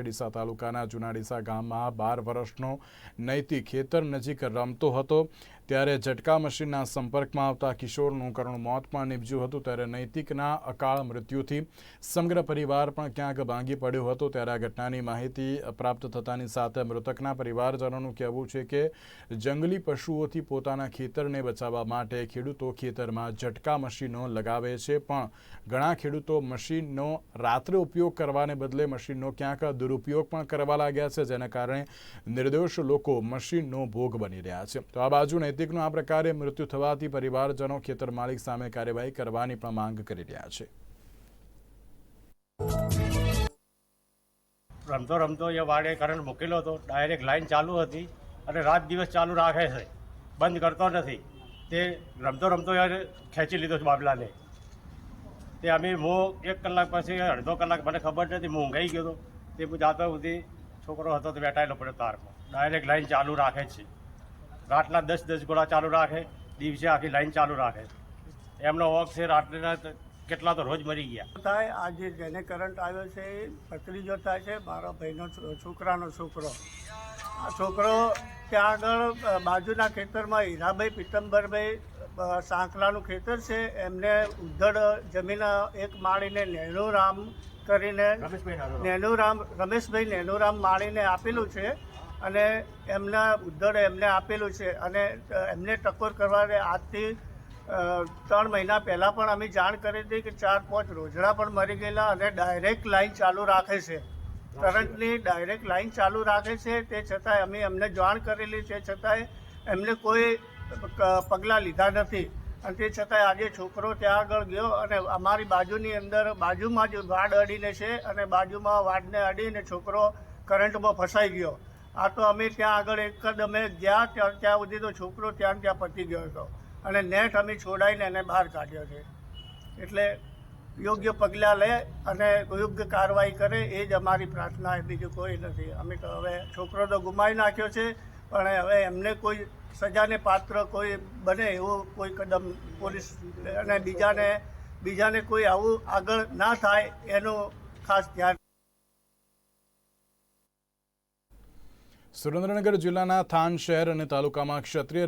ડીસા તાલુકાના જુનાડીસા ગામમાં બાર વર્ષનો નૈતિક ખેતર નજીક રમતો હતો. ત્યારે ઝટકા મશીનના સંપર્કમાં આવતા કિશોરનું કરુણ મોત પણ હતું. ત્યારે નૈતિકના અકાળ મૃત્યુથી સમગ્ર પરિવાર પણ ક્યાંક ભાંગી પડ્યો હતો. ત્યારે આ ઘટનાની માહિતી પ્રાપ્ત થતાની સાથે મૃતકના પરિવારજનોનું કહેવું છે કે જંગલી પશુઓથી પોતાના ખેતરને બચાવવા માટે ખેડૂતો ખેતરમાં ઝટકા મશીનો લગાવે છે. પણ ઘણા ખેડૂતો મશીનનો રાત્રે ઉપયોગ કરવાને બદલે મશીનનો ક્યાંક દુરુપયોગ પણ કરવા લાગ્યા છે, જેના કારણે નિર્દોષ લોકો મશીનનો ભોગ બની રહ્યા છે. તો આ બાજુ નૈતિકનું આ પ્રકારે મૃત્યુ થવાથી પરિવારજનો ખેતર માલિક સામે કાર્યવાહી કરવાની પણ માંગ કરી રહ્યા છે. રમતો રમતો એ વાડે કરંટ મૂકેલો હતો. ડાયરેક્ટ લાઈન ચાલુ હતી અને રાત દિવસ ચાલુ રાખે છે. બંધ કરતો નથી. તે રમતો રમતો ખેંચી લીધો છે બાબલાને. તે અમે હું એક કલાક પછી અડધો કલાક, મને ખબર નથી હું ઊંઘાઈ ગયો હતો તે જાતા સુધી છોકરો હતો તો બેઠાયેલો પડ્યો તારમાં. ડાયરેક્ટ લાઈન ચાલુ રાખે છે. રાતના દસ દસ ગોળા ચાલુ રાખે, દિવસે આખી લાઈન ચાલુ રાખે. એમનો વોક છે રાત્રેના કેટલા તો રોજ મરી ગયા. થાય, આજે જેને કરંટ આવ્યો છે એ ભત્રીજો થાય છે, મારા ભાઈનો છોકરાનો છોકરો. આ છોકરો ત્યાં આગળ બાજુના ખેતરમાં હીરાભાઈ પિત્તંબરભાઈ સાંકલાનું ખેતર છે. એમને ઉદ્ધડ જમીન એક માળીને નેનુરામ કરીને નેનુરામ રમેશભાઈ નેનુરામ માળીને આપેલું છે અને એમના ઉદ્ધડ એમને આપેલું છે અને એમને ટકોર કરવા આજથી ત્રણ મહિના પહેલાં પણ અમે જાણ કરી હતી કે ચાર પાંચ રોજડા પણ મરી ગયેલા અને ડાયરેક્ટ લાઈન ચાલુ રાખે છે. કરંટની ડાયરેક્ટ લાઈન ચાલુ રાખે છે તે છતાંય અમે એમને જાણ કરેલી તે છતાંય એમને કોઈ પગલાં લીધા નથી. અને તે છતાંય આજે છોકરો ત્યાં આગળ ગયો અને અમારી બાજુની અંદર બાજુમાં જ વાડ અડીને છે અને બાજુમાં વાડને અડીને છોકરો કરંટમાં ફસાઈ ગયો. આ તો અમે ત્યાં આગળ એક જ અમે ગયા ત્યાં ત્યાં સુધી તો છોકરો ત્યાં ત્યાં પતી ગયો હતો. અને નેટ અમે છોડાઈને એને બહાર કાઢ્યો છે. એટલે યોગ્ય પગલાં લે અને યોગ્ય કાર્યવાહી કરે એ જ અમારી પ્રાર્થના, બીજું કોઈ નથી. અમે તો હવે છોકરો તો ગુમાવી નાખ્યો છે. પણ હવે એમને કોઈ સજાને પાત્ર કોઈ બને એવું કોઈ કદમ પોલીસ અને બીજાને બીજાને કોઈ આવું આગળ ના થાય એનું ખાસ ધ્યાન સુરેન્દ્રનગર જિલ્લાના થાન શહેર અને તાલુકામાં ક્ષત્રિય